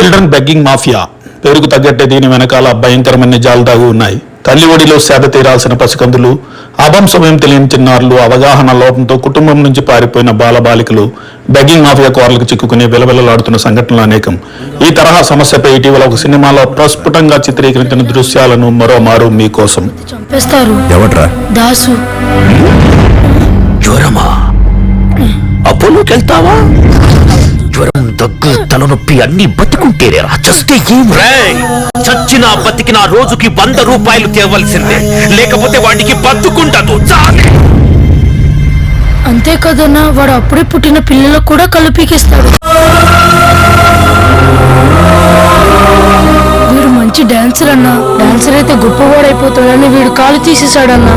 Children begging mafia. పేరుకు తగ్గట్టే దీని వెనకాల భయంకరమైన నిజాలు దాగి ఉన్నాయి. తల్లి ఒడిలో సేద తీరాల్సిన పసికందులు అభం సమయం తెలియని చిన్నారులు అవగాహన లోపంతో కుటుంబం నుంచి పారిపోయిన బాలబాలికలు బెగ్గింగ్ మాఫియా కోరలకు చిక్కుకుని విలవిలలాడుతున్న సంఘటనలు అనేకం. ఈ తరహా సమస్యపై ఇటీవల ఒక సినిమాలో ప్రస్ఫుటంగా చిత్రీకరించిన దృశ్యాలను మరోమారు మీకోసం. చంపేస్తారు. ఎవట్రా దాసు. జ్వరమా? అపోలోకి వెళ్తావా? జ్వరం దగ్గు తలనొప్పి అన్ని బతికుంటేనేరా చస్తే ఏం చచ్చినా బతికినా రోజుకి వంద రూపాయలు తేవలసిందే. లేకపోతే వాడికి బతుకుంటదు అంతే కదన్నా వాడు అప్పుడే పుట్టిన పిల్లలకు కూడా కళ్ళు పీకేస్తాడు. వీడు మంచి డాన్సర్ అన్నా. డాన్సర్ అయితే గొప్పవాడైపోతాడని వీడు కాలు తీసేశాడన్నా.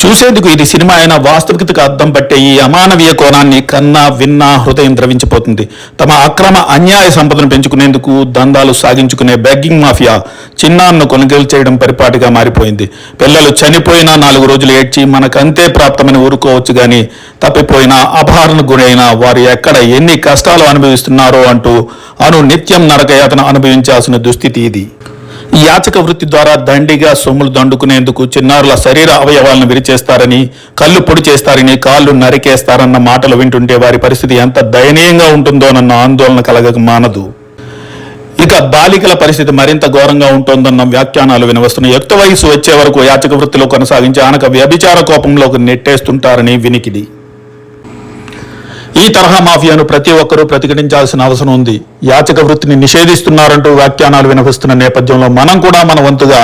చూసేందుకు ఇది సినిమా అయిన వాస్తవికతకు అర్థం పట్టే ఈ అమానవీయ కోణాన్ని కన్నా విన్నా హృదయం ద్రవించిపోతుంది. తమ అక్రమ అన్యాయ సంపదను పెంచుకునేందుకు దందాలు సాగించుకునే బెగ్గింగ్ మాఫియా చిన్నాన్నను కొనుగోలు చేయడం పరిపాటిగా మారిపోయింది. పిల్లలు చనిపోయినా నాలుగు రోజులు ఏడ్చి మనకంతే ప్రాప్తమని ఊరుకోవచ్చు కానీ తప్పిపోయినా అపహరణ గురైన వారు ఎక్కడ ఎన్ని కష్టాలు అనుభవిస్తున్నారో అంటూ అను నిత్యం నరకయాతన అనుభవించాల్సిన దుస్థితి ఇది. యాచక వృత్తి ద్వారా దండిగా సొమ్ములు దండుకునేందుకు చిన్నారుల శరీర అవయవాలను విరిచేస్తారని కళ్ళు పొడి చేస్తారని కాళ్ళు నరికేస్తారన్న మాటలు వింటుంటే వారి పరిస్థితి ఎంత దయనీయంగా ఉంటుందోనన్న ఆందోళన కలగక మానదు. ఇక బాలికల పరిస్థితి మరింత ఘోరంగా ఉంటుందన్న వ్యాఖ్యానాలు వినవస్తున్నాయి. యుక్త వయసు వచ్చే వరకు యాచక వృత్తిలో కొనసాగించి ఆనక వ్యభిచార కోపంలోకి నెట్టేస్తుంటారని వినికిడి. ఈ తరహా మాఫియాను ప్రతి ఒక్కరూ ప్రతిఘటించాల్సిన అవసరం ఉంది. యాచక వృత్తిని నిషేధిస్తున్నారంటూ వ్యాఖ్యానాలు వినిపిస్తున్న నేపథ్యంలో మనం కూడా మన వంతుగా